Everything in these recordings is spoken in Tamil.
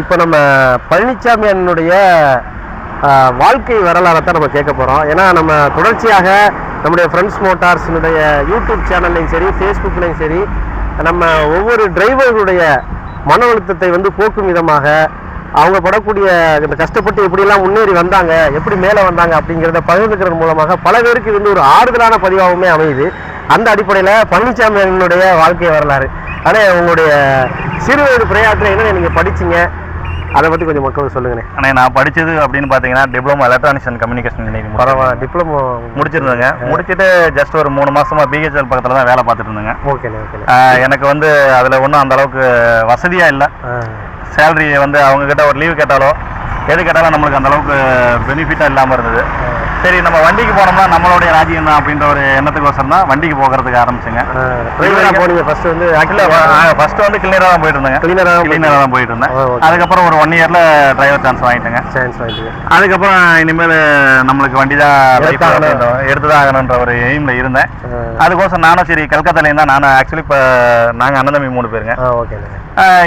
இப்போ நம்ம பழனிசாமி அண்ணனுடைய வாழ்க்கை வரலாறை தான் நம்ம கேட்க போகிறோம் ஏன்னா நம்ம தொடர்ச்சியாக நம்முடைய ஃப்ரெண்ட்ஸ் மோட்டார்ஸினுடைய யூடியூப் சேனல்லையும் சரி ஃபேஸ்புக்லையும் சரி நம்ம ஒவ்வொரு டிரைவர்களுடைய மன அழுத்தத்தை வந்து போக்கும் விதமாக அவங்க படக்கூடிய இந்த கஷ்டப்பட்டு எப்படியெல்லாம் முன்னேறி வந்தாங்க எப்படி மேலே வந்தாங்க அப்படிங்கிறத பகிர்ந்துக்கிறது மூலமாக பல பேருக்கு இது வந்து ஒரு ஆறுதலான பதிவாகவுமே அமையுது. அந்த அடிப்படையில் பழனிசாமி அண்ணனுடைய வாழ்க்கை வரலாறு. ஆனால் உங்களுடைய சிறு வயது பிரயாணத்தில் என்ன நீங்கள் படிச்சிங்க? அதை பற்றி கொஞ்சம் மக்களுக்கு சொல்லுங்கண்ணே. அண்ணே நான் படிச்சது அப்படின்னு பார்த்தீங்கன்னா diploma electronics and communication engineering பரவாயில்ல டிப்ளமோ முடிச்சிருந்தேங்க. முடிச்சிட்டு ஜஸ்ட் ஒரு மூணு மாசமா பிஹெச்எல் பக்கத்தில் தான் வேலை பார்த்துட்டு இருந்தேங்க. ஓகேண்ணே ஆஹ் எனக்கு வந்து அதில் ஒன்றும் அந்த அளவுக்கு வசதியாக இல்லை. சேலரி வந்து அவங்க கிட்ட ஒரு லீவு கேட்டாலோ எது கேட்டாலும் நம்மளுக்கு அந்த அளவுக்கு பெனிஃபிட்டாக இல்லாமல் இருந்தது. சரி நம்ம வண்டிக்கு போனோம்னா நம்மளுடைய ராஜ்யம் தான் அப்படின்ற ஒரு எண்ணத்துக்கோசரம் தான் வண்டிக்கு போகிறதுக்கு ஆரம்பிச்சுங்க. போனீங்க ஃபர்ஸ்ட் வந்து ஆக்சுவலி ஃபர்ஸ்ட் வந்து கிளீனராக தான் போயிட்டு இருந்தேங்க கிளீனராக கிளீனராக தான் போயிட்டு இருந்தேன். அதுக்கப்புறம் ஒரு ஒன் இயர்ல டிரைவர் சான்ஸ் வாங்கிட்டேங்க. சான்ஸ் வாங்கிட்டீங்க. அதுக்கப்புறம் இனிமேல் நம்மளுக்கு வண்டி தான். எடுத்து தான் ஆகணுன்ற ஒரு எய்மில் இருந்தேன். அதுக்கோசரம் நானும் சரி கல்கத்தாலேயும் தான் நானும் ஆக்சுவலி இப்போ நாங்கள் அண்ணன் தம்பி மூணு பேருங்க.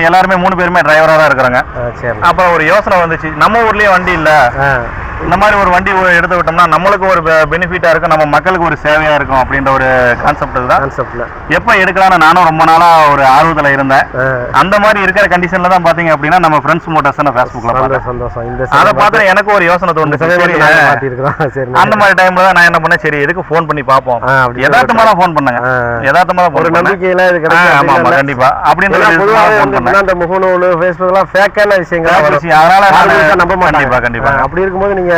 எல்லாருமே மூணு பேருமே டிரைவராக தான் இருக்கிறோங்க. அப்புறம் ஒரு யோசனை வந்துச்சு. நம்ம ஊர்லயே வண்டி இல்ல. இந்த மாதிரி ஒரு வண்டி எடுத்து விட்டோம்னா நம்மளுக்கு ஒரு பெனிஃபிட்டா இருக்கும் நம்ம மக்களுக்கு ஒரு சேவையா இருக்கும் அப்படின்ற ஒரு கான்செப்ட் தான் கான்செப்டில் எப்போ எடுக்கலாம்னு நானும் ரொம்ப நாளா ஒரு ஆர்வத்துல இருந்தேன். அந்த மாதிரி இருக்கிற கண்டிஷன்ல தான் பாத்தீங்க அப்படின்னா நம்ம ஃப்ரெண்ட்ஸ் மோட்டார்ஸ் நான் சந்தோஷம் இந்த அதை பார்த்து எனக்கு ஒரு யோசனை சரி அந்த மாதிரி டைம்ல தான் நான் என்ன பண்ணேன்? சரி எதுக்கு ஃபோன் பண்ணி பார்ப்போம்? ஆ, அப்படி யதார்த்தமா தான் ஃபோன் பண்ணேங்க. ஆ. யதார்த்தமா தான் ஒரு நம்பிக்கையில இது ஆ, கிடைக்கும் ஆமா ஆமா அப்படின்னா கண்டிப்பா. அப்படின்ற இந்த முகநூல் ஃபேஸ்புக்லாம் ஃபேக்கான விஷயங்கள். அதனால நம்ப மாட்டாங்க. கண்டிப்பா, கண்டிப்பா. ஆ, அப்படி இருக்கும்போது நீங்க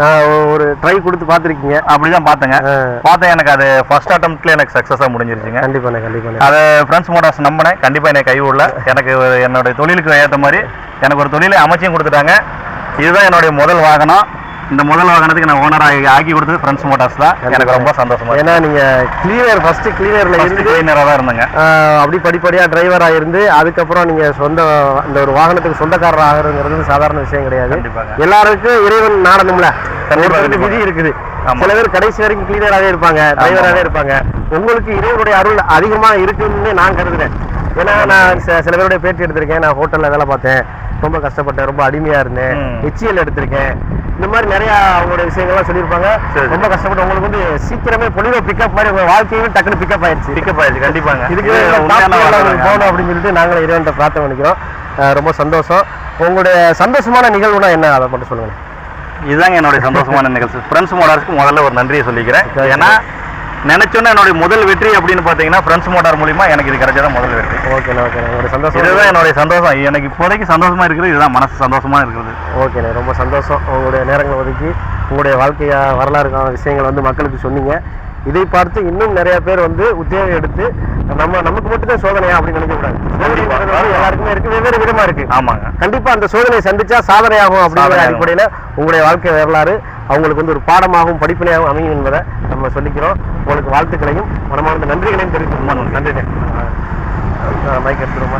ஆ, ஒரு ட்ரை கொடுத்து பார்த்துருக்கீங்க. அப்படிதான் பார்த்தேங்க. ஆ. பார்த்தேன் எனக்கு அது ஃபர்ஸ்ட் அட்டம்ப்ட்ல எனக்கு சக்ஸஸாக முடிஞ்சிருச்சுங்க. கண்டிப்பாண்ணே கண்டிப்பாண்ணே. அதை ஃப்ரெண்ட்ஸ் மோட்டார்ஸ் நம்பினேன். கண்டிப்பாக என்னை கை விடல எனக்கு என்னுடைய தொழிலுக்கு ஏற்ற மாதிரி எனக்கு ஒரு தொழிலை அமைச்சியும் கொடுத்துட்டாங்க. இதுதான் என்னுடைய முதல் வாகனம். இந்த முதல் வாகனத்துக்கு நான் ஓனர் ஆகி ஆக்கி கொடுத்தது ஃப்ரெண்ட்ஸ் மோட்டார்ஸ் தான். எனக்கு ரொம்ப சந்தோஷமா ஏன்னா நீங்க கிளியர் ஃபர்ஸ்ட் ஃபர்ஸ்ட் இருந்து ட்ரெயினராக தான் இருந்தேங்க. அப்படி படிப்படியா டிரைவரா இருந்து அதுக்கப்புறம் நீங்க சொந்த இந்த ஒரு வாகனத்துக்கு சொந்தக்காரர் ஆகிறதுங்கிறது சாதாரண விஷயம் கிடையாது. எல்லாருக்கும் இறைவன் நாடணும்ல. விதி இருக்குது. சில பேர் கடைசி வரைக்கும் கிளியராகவே இருப்பாங்க டிரைவராகவே இருப்பாங்க. உங்களுக்கு இறைவனுடைய அருள் அதிகமா இருக்குன்னு நான் கருதுறேன். ஏன்னா நான் சில பேருடைய பேட்டி எடுத்திருக்கேன் நான் ஹோட்டல்ல வேலை பார்த்தேன். ரொம்ப கஷ்டப்பட்டேன் ரொம்ப அடிமையா இருந்தேன். ம். ஹெச்எல் எடுத்திருக்கேன். இந்த மாதிரி நிறைய அவங்களுடைய விஷயங்கள்லாம் சொல்லியிருப்பாங்க. ரொம்ப கஷ்டப்பட்டு உங்களுக்கு வந்து சீக்கிரமே பொலிவோ பிக்கப் மாதிரி உங்க வாழ்க்கையும் டக்குனு பிக்கப் ஆயிடுச்சு பிக்கப் ஆயிடுச்சு கண்டிப்பாங்க. இதுக்கு. போகணும் அப்படின்னு சொல்லிட்டு நாங்களும் இறைவன்ட்ட பிரார்த்தனை பண்ணிக்கிறோம். ரொம்ப சந்தோஷம். உங்களுடைய சந்தோஷமான நிகழ்வுனா என்ன? அதை மட்டும் சொல்லுங்க இதுதாங்க என்னுடைய சந்தோஷமான நிகழ்ச்சி ஃப்ரெண்ட்ஸ் மோட்டார்ஸ்க்கு முதல்ல ஒரு நன்றியை சொல்லிக்கிறேன். ஏன்னா நினைச்சோன்னே என்னுடைய முதல் வெற்றி அப்படின்னு பார்த்தீங்கன்னா ஃப்ரெண்ட்ஸ் மோட்டார் மூலியமா எனக்கு இது கிடைச்சதான் முதல் வெற்றி. ஓகேண்ணே ஓகேண்ணே உங்களுடைய சந்தோஷம் இதுதான் என்னுடைய சந்தோஷம். எனக்கு இப்போதைக்கு சந்தோஷமா இருக்கிறது இதுதான் மனசு சந்தோஷமா இருக்கிறது ஓகேண்ணே ரொம்ப சந்தோஷம். உங்களுடைய நேரங்களை ஒதுக்கி உங்களுடைய வாழ்க்கைய வரலாறுக்கான விஷயங்கள் வந்து மக்களுக்கு சொன்னீங்க. இதை பார்த்து இன்னும் நிறைய பேர் வந்து உத்தியோகம் எடுத்து நம்ம நமக்கு மட்டும்தான் சோதனையா அப்படின்னு நினைக்கக்கூடாது. எல்லாருக்குமே இருக்கு வெவ்வேறு விதமா இருக்கு. ஆமாங்க. கண்டிப்பா அந்த சோதனையை சந்திச்சா சாதனையாகும் அப்படிங்கிற. அடிப்படையில உங்களுடைய வாழ்க்கை வரலாறு அவங்களுக்கு வந்து ஒரு பாடமாகவும் படிப்பினையாகவும் அமையும் என்பதை நம்ம சொல்லிக்கிறோம். உங்களுக்கு வாழ்த்துக்களையும் மனமார்ந்த நன்றிகளையும் தெரிவித்துக்கணும் நன்றி மைக் எடுத்துருமா